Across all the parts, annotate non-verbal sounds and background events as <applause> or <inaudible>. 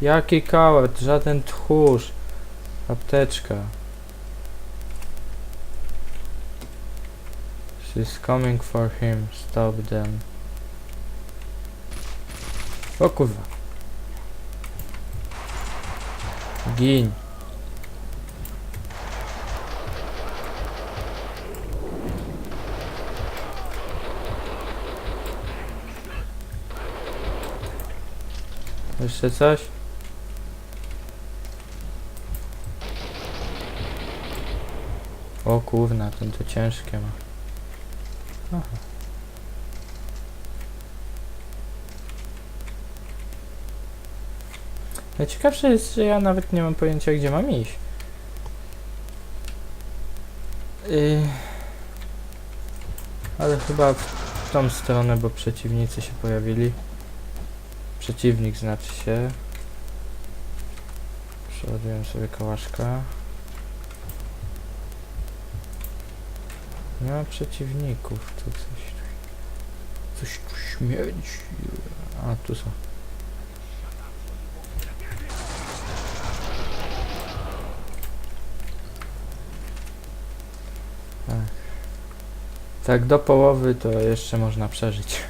Jaki kałat? Żaden tchórz. Apteczka. She's coming for him. Stop them. O kurwa. Gin. Jeszcze coś? O kurna, ten to ciężkie ma. Aha. Najciekawsze jest, że ja nawet nie mam pojęcia, gdzie mam iść. Yy, ale chyba w tą stronę, bo przeciwnicy się pojawili. Przeciwnik znaczy się. Przeładuję sobie kałaszka. Nie ma przeciwników, tu coś coś tu śmierdzi. A, tu są. Tak. Tak do połowy to jeszcze można przeżyć.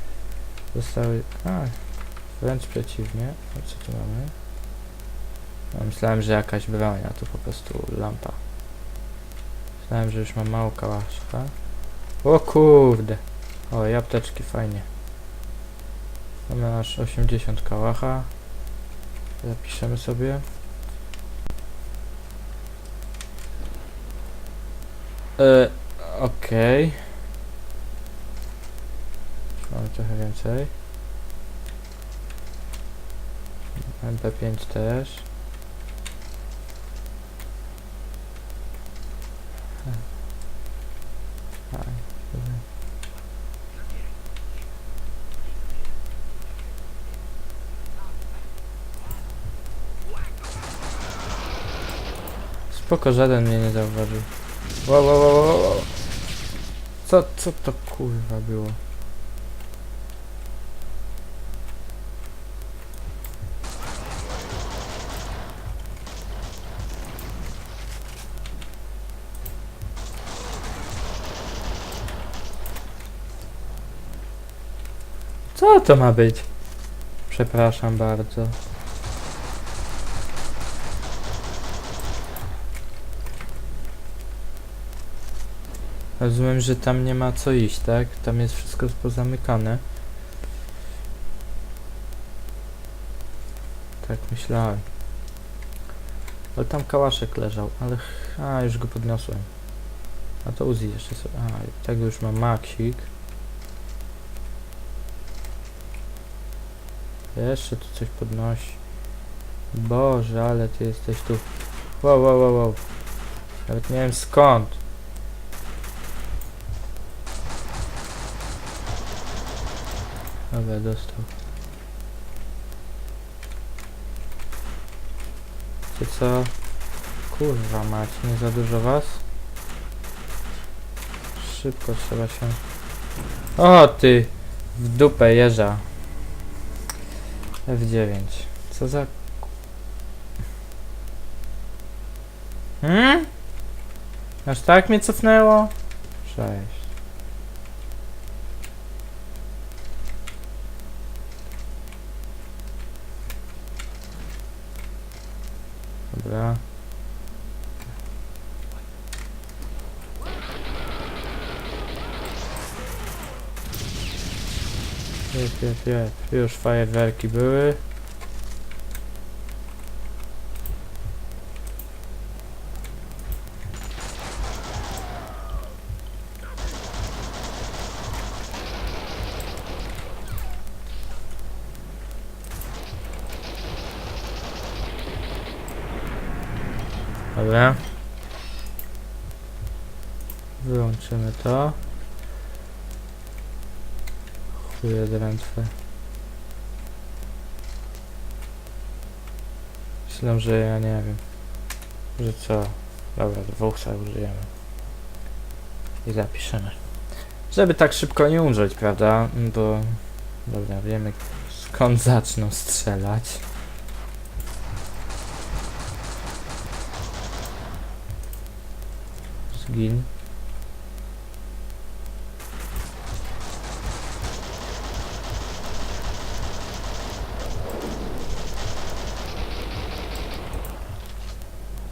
<laughs> Zostały... A, wręcz przeciwnie. A co tu mamy? Myślałem, że jakaś broń, a tu po prostu lampa. Myślałem, że już mam mało kałaszka. O kurde! O, i apteczki, fajnie. Mamy aż 80 kałacha. Zapiszemy sobie. E, okej. Już Mamy trochę więcej. MP5 też. Spoko, żaden mnie nie zauważył. Wow, wow, wow, wow. Co, co to kurwa było? Co to ma być? Przepraszam bardzo. Rozumiem, że tam nie ma co iść, tak? Tam jest wszystko pozamykane. Tak myślałem. Ale tam kałaszek leżał, ale... A, już go podniosłem. A to Uzi jeszcze sobie... A, tego już mam maksik. Jeszcze tu coś podnosi. Boże, ale ty jesteś tu. Wow, wow, wow, wow. Nawet nie wiem skąd. Dobra, dostał. Czy co? Kurwa mać, nie za dużo was? Szybko trzeba się... O ty! W dupę jeża. F9. Co za... Hmm? Aż tak mnie cofnęło? Cześć. Dobra. Jep, jep. Już fajerwerki były. klątwę. Myślę, że ja nie wiem. Że co? Dobra, dwóch sobie użyjemy. I zapiszemy. Żeby tak szybko nie umrzeć, prawda? Bo... Dobra, wiemy skąd zaczną strzelać. Zgin.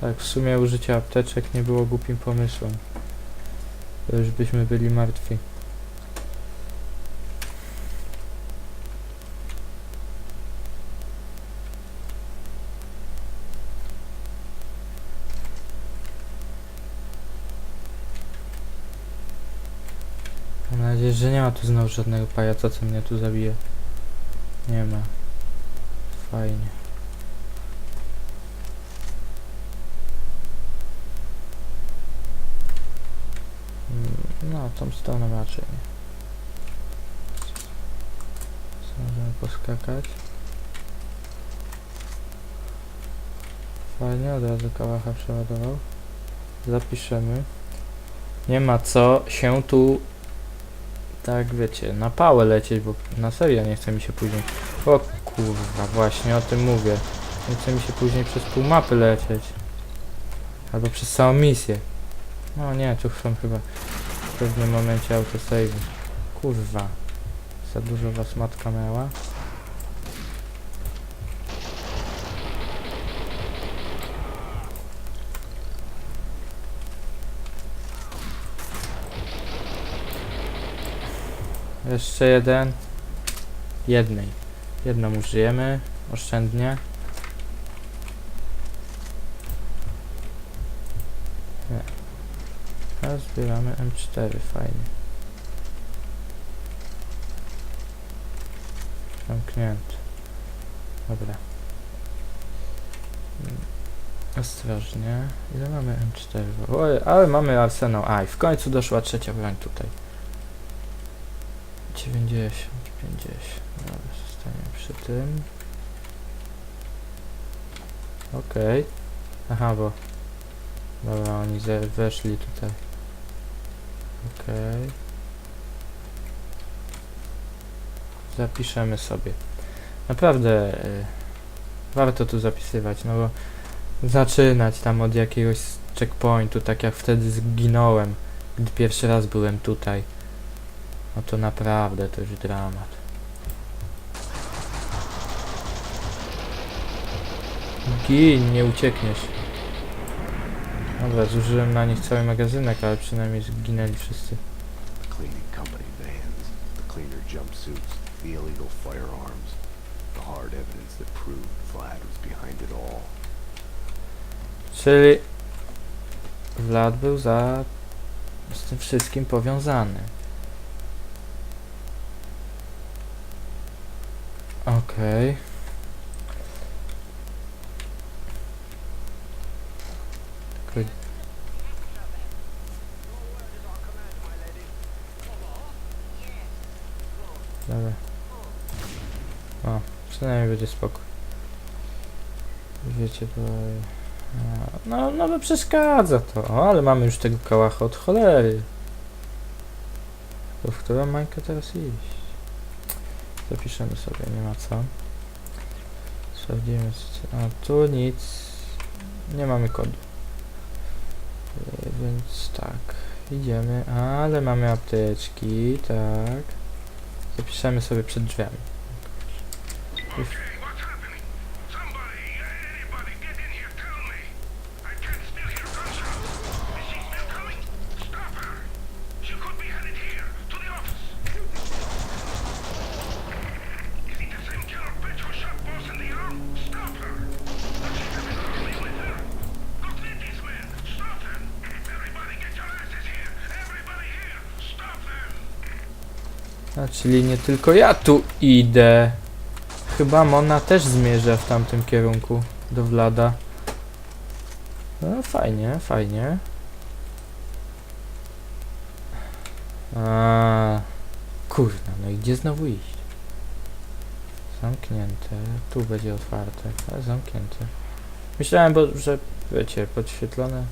Tak, w sumie użycie apteczek nie było głupim pomysłem. To już byśmy byli martwi. Mam nadzieję, że nie ma tu znowu żadnego pajaca, co mnie tu zabije. Nie ma. Fajnie. Tą stroną raczej Możemy poskakać. Fajnie, od razu kałacha przeładował. Zapiszemy. Nie ma co się tu tak wiecie, na pałę lecieć, bo na serio nie chce mi się później. O kurwa, właśnie o tym mówię. Nie chce mi się później przez pół mapy lecieć. Albo przez całą misję. No nie, tu są chyba pewnym momencie autosave. Kurwa. Za dużo was matka miała. Jeszcze jeden. Jednej. Jedną użyjemy. Oszczędnie. Nie. Zbieramy M4, fajnie. Zamknięty. Dobra. Ostrożnie. Ile mamy M4? Oj, ale mamy arsenał. Aj, w końcu doszła trzecia broń tutaj. 90, 50. Dobra, zostaniemy przy tym. Okej. Aha, bo... Dobra, oni weszli tutaj. Okej. Zapiszemy sobie. Naprawdę y, warto tu zapisywać, no bo zaczynać tam od jakiegoś checkpointu, tak jak wtedy zginąłem, gdy pierwszy raz byłem tutaj. No to naprawdę to już dramat. Gin, nie uciekniesz. Dobra, zużyłem na nich cały magazynek, ale przynajmniej zginęli wszyscy. The cleaning company vans, the cleaner jumpsuits, the illegal firearms, the hard evidence that proved Vlad was behind it all. Czyli Vlad był za z tym wszystkim powiązany. Okej. Dobra. O, przynajmniej będzie spokój. Wiecie, bo... No, no by przeszkadza to. O, ale mamy już tego kałacha od cholery. To w którą mańkę teraz iść? Zapiszemy sobie, nie ma co. Sprawdzimy, co... A tu nic. Nie mamy kodu. Więc tak, idziemy, ale mamy apteczki, tak. Zapiszemy sobie przed drzwiami. Już A, czyli nie tylko ja tu idę. Chyba Mona też zmierza w tamtym kierunku do Vlada. No fajnie, fajnie. A, kurna, no i gdzie znowu iść? Zamknięte, tu będzie otwarte, ale zamknięte. Myślałem, bo, że wiecie, podświetlone.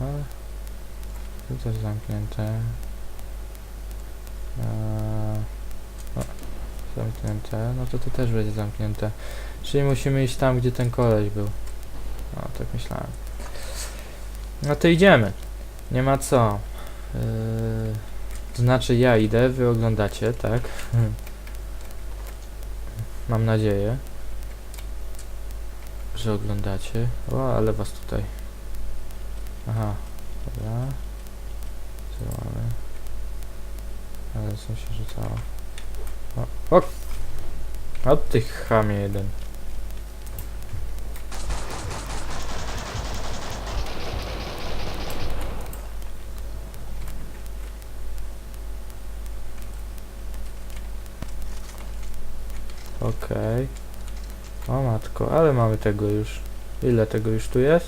Ale tu też zamknięte. Eee, o, zamknięte, no to to też będzie zamknięte. Czyli musimy iść tam, gdzie ten koleś był. No, tak myślałem. No to idziemy. Nie ma co. Yy, to znaczy ja idę, wy oglądacie, tak? <laughs> Mam nadzieję, że oglądacie. O, ale was tutaj. Aha, dobra. Co mamy? Ale co się rzucało? O, o! Tych chamie jeden. Okej. O matko, ale mamy tego już. Ile tego już tu jest?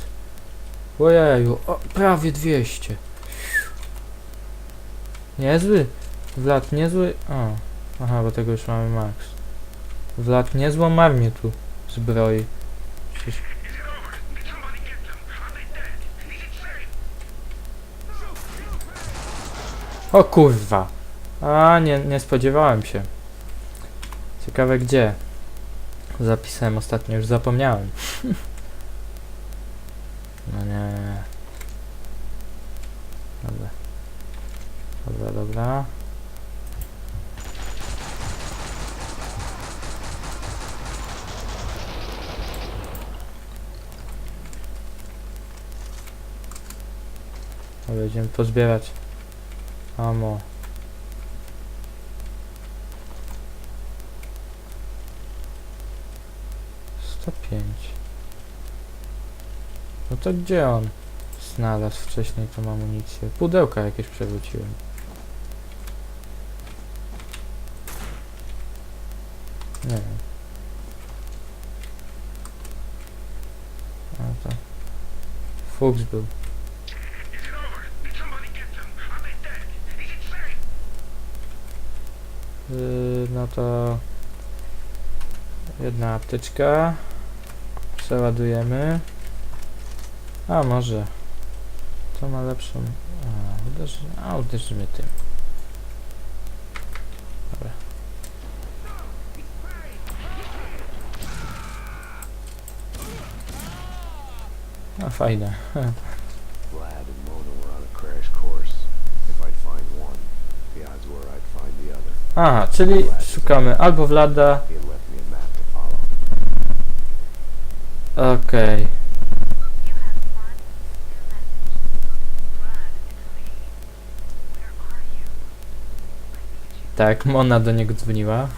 Ojeju, o, prawie 200. Niezły. Wlad niezły. O. Aha, bo tego już mamy max. Wlad niezłą armię tu zbroi. O kurwa. A, nie, nie spodziewałem się. Ciekawe gdzie. Zapisałem ostatnio, już zapomniałem. <laughs> No nie. Dobra. Dobra, dobra. Dobra, będziemy pozbierać. Amo. Sto pięć. No to gdzie on znalazł wcześniej tą amunicję? Pudełka jakieś przewróciłem. Nie wiem. A to... Fuchs był. No to jedna apteczka. Przeładujemy. A może. To ma lepszą. A, uderzy, a uderzymy tym. Dobra. A fajne. <laughs> Aha, czyli szukamy albo Vlada. Okej. You. Tak, Mona do niego dzwoniła.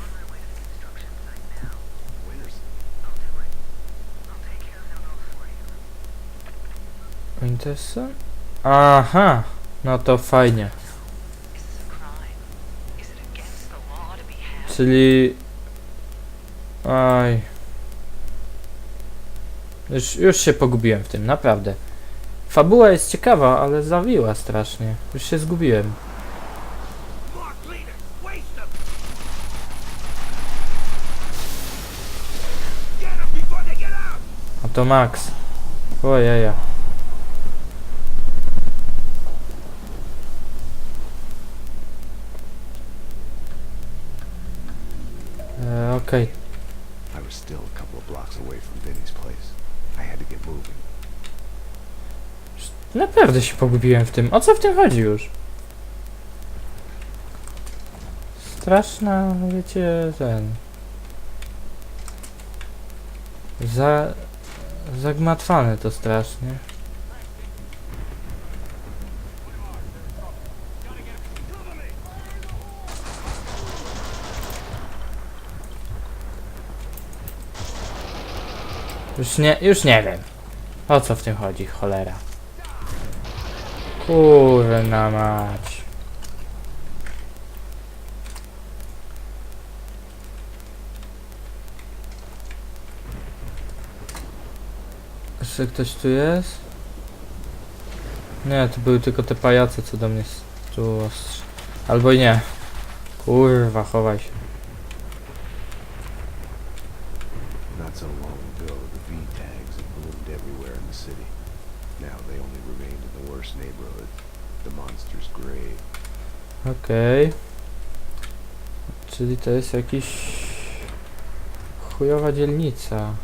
On my way to the Czyli... Oj. Już, już się pogubiłem w tym, naprawdę. Fabuła jest ciekawa, ale zawiła strasznie. Już się zgubiłem. A to Max. Ojeja. Okej, I was still a couple of blocks away from Vinny's place. I had to get moving. Naprawdę się pogubiłem w tym. O co w tym chodzi już? Straszna, wiecie, ten... Za... Zagmatwane to strasznie. Już nie, już nie wiem. O co w tym chodzi, cholera. Kurna mać. Jeszcze ktoś tu jest? Nie, to były tylko te pajace, co do mnie tu. Albo nie. Kurwa, chowaj się. Okej. Czyli to jest jakiś... Chujowa dzielnica.